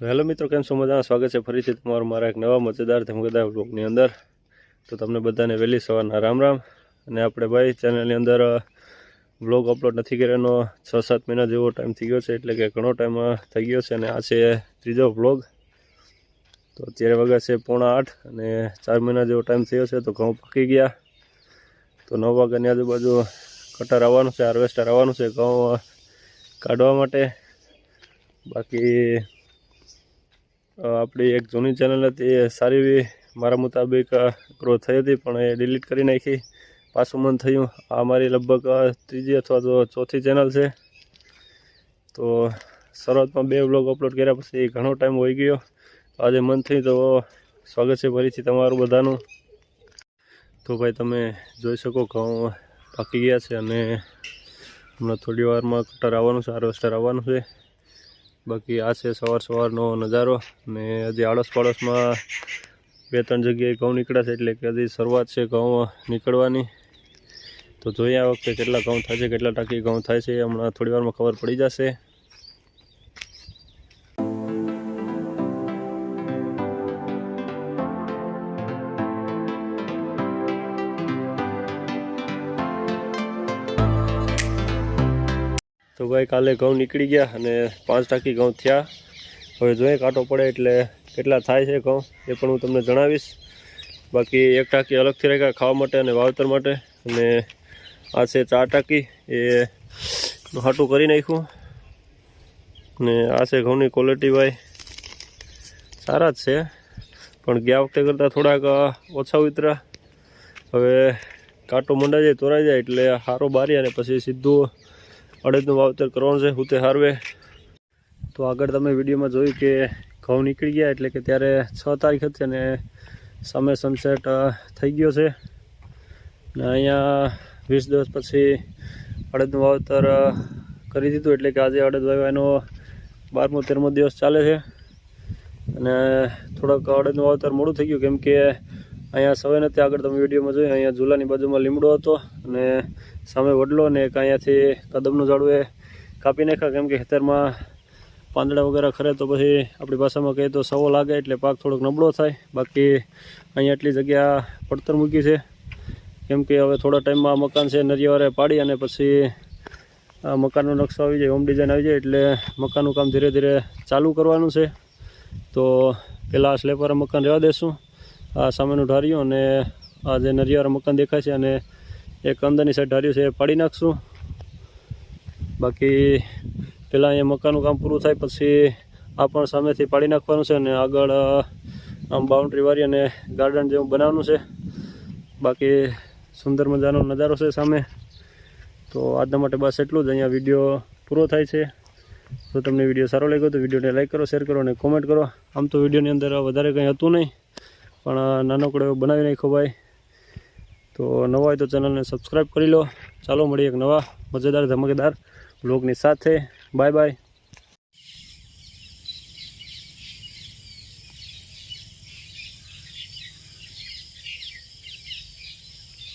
Hello મિત્રો, કેમ છો મજામાં? સ્વાગત છે ફરીથી તમારું મારા એક નવા મજેદાર ધમકદાર બ્લોગની અંદર. તો તમને બધાને વહેલી સવારના રામ રામ. અને આપણે ભાઈ ચેનલની અંદર બ્લોગ અપલોડ નથી કર્યાનો છ સાત મહિના જેવો ટાઈમ થઈ ગયો છે, એટલે કે ઘણો ટાઈમ થઈ ગયો છે. અને આ છે ત્રીજો બ્લોગ તો અત્યારે વાગ્યા છે પોણા આઠ અને ચાર મહિના જેવો ટાઈમ થયો છે, તો ઘઉં પાકી ગયા. તો નવ વાગ્યાની આજુબાજુ કટર આવવાનું છે હાર્વેસ્ટર આવવાનું છે ઘઉં કાઢવા માટે. બાકી આપણી એક જૂની ચેનલ હતી, એ સારી એવી મારા મુતાબિક ગ્રોથ થઈ હતી, પણ એ ડિલીટ કરી નાખી. પાછું મન થયું, આ મારી લગભગ ત્રીજી અથવા તો ચોથી ચેનલ છે. તો શરૂઆતમાં બે વ્લોગ અપલોડ કર્યા, પછી ઘણો ટાઈમ હોઈ ગયો. આજે મન થયું તો સ્વાગત છે ફરીથી તમારું બધાનું. તો ભાઈ, તમે જોઈ શકો ઘઉં પાકી ગયા છે અને હમણાં થોડી વારમાં કટર આવવાનું છે, હાર્વેસ્ટર આવવાનું છે. બાકી આ છે સવાર સવારનો નજારો ને હજી આડોશ પાડોશમાં બે ત્રણ જગ્યાએ ઘઉં નીકળ્યા છે એટલે કે હજી શરૂઆત છે ઘઉં નીકળવાની. તો જોઈએ આ વખતે કેટલા ઘઉં થાય છે, કેટલા ટાંકી ઘઉં થાય છે, હમણાં થોડી વારમાં ખબર પડી જશે. તો ભાઈ કાલે ઘઉં નીકળી ગયા અને પાંચ ટાંકી ઘઉં થયા. હવે જોઈએ કાંટો પડે એટલે કેટલા થાય છે ઘઉં, એ પણ હું તમને જણાવીશ. બાકી એક ટાંકી અલગથી રાખ્યા ખાવા માટે અને વાવતર માટે. અને આ છે ચાર ટાંકી, એ હાટું કરી નાખ્યું. ને આ છે ઘઉંની ક્વોલિટી ભાઈ. સારા જ છે. પણ ગયા વખતે કરતાં થોડાક ઓછા ઉતરા હવે કાંટો મંડાઈ જાય, તોરાઈ જાય એટલે હારો બારી અને પછી સીધું અડદનું વાવતર કરવાનું છે હુતે હારવે. તો આગળ તમે વિડીયોમાં જોયું કે ઘઉં નીકળી ગયા એટલે કે ત્યારે છ તારીખ હતી અને સામે સનસેટ થઈ ગયો છે. ને અહીંયા વીસ દિવસ પછી અડદનું વાવતર કરી દીધું એટલે કે આજે અડદ વાવવાનો બારમો, તેરમો દિવસ ચાલે છે. અને થોડોક અડદનું વાવતર મોડું થઈ ગયું, કેમ કે અહીંયા સવે નથી, આગળ તમે વિડીયોમાં જોયું, અહીંયા ઝૂલાની બાજુમાં લીમડો હતો અને સામે વડલો ને એક અહીંયાથી કદમનું ઝાડું એ કાપી નાખ્યા, કેમ કે ખેતરમાં પાંદડા વગેરે ખરે તો પછી આપણી ભાષામાં કહીએ તો સવો લાગે એટલે પાક થોડોક નબળો થાય. બાકી અહીંયા એટલી જગ્યા પડતર મૂકી છે, કેમ કે હવે થોડા ટાઈમમાં મકાન છે, નરિયાવારે પાડી અને પછી મકાનનો નકશો આવી જાય હોમ ડિઝાઇન આવી જાય એટલે મકાનનું કામ ધીરે ધીરે ચાલુ કરવાનું છે. તો પહેલાં આ મકાન રહેવા દેશું. આ સામેનું ઢાર્યું અને આ જે નરિયાવાળા મકાન દેખાય છે અને એક અંદરની સાઈડ ઢાર્યું છે એ પાડી નાખશું. બાકી પહેલાં અહીંયા મકાનનું કામ પૂરું થાય પછી આ પણ સામેથી પાડી નાખવાનું છે અને આગળ આમ બાઉન્ડ્રી વાળી અને ગાર્ડન જેવું બનાવવાનું છે. બાકી સુંદર મજાનો નજારો છે સામે. તો આજના માટે બસ એટલું જ. અહીંયા વીડિયો પૂરો થાય છે. જો તમને વીડિયો સારો લાગ્યો તો વિડીયોને લાઇક કરો શેર કરો અને કોમેન્ટ કરો. આમ તો વિડીયોની અંદર વધારે કંઈ હતું નહીં. પણ નાનકડો એવો બનાવી નાખ્યો ભાઈ. તો નવા હોય તો ચેનલને સબસ્ક્રાઈબ કરી લો. ચાલો મળીએ એક નવા મજેદાર, ધમાકેદાર બ્લોગની સાથે. Bye bye.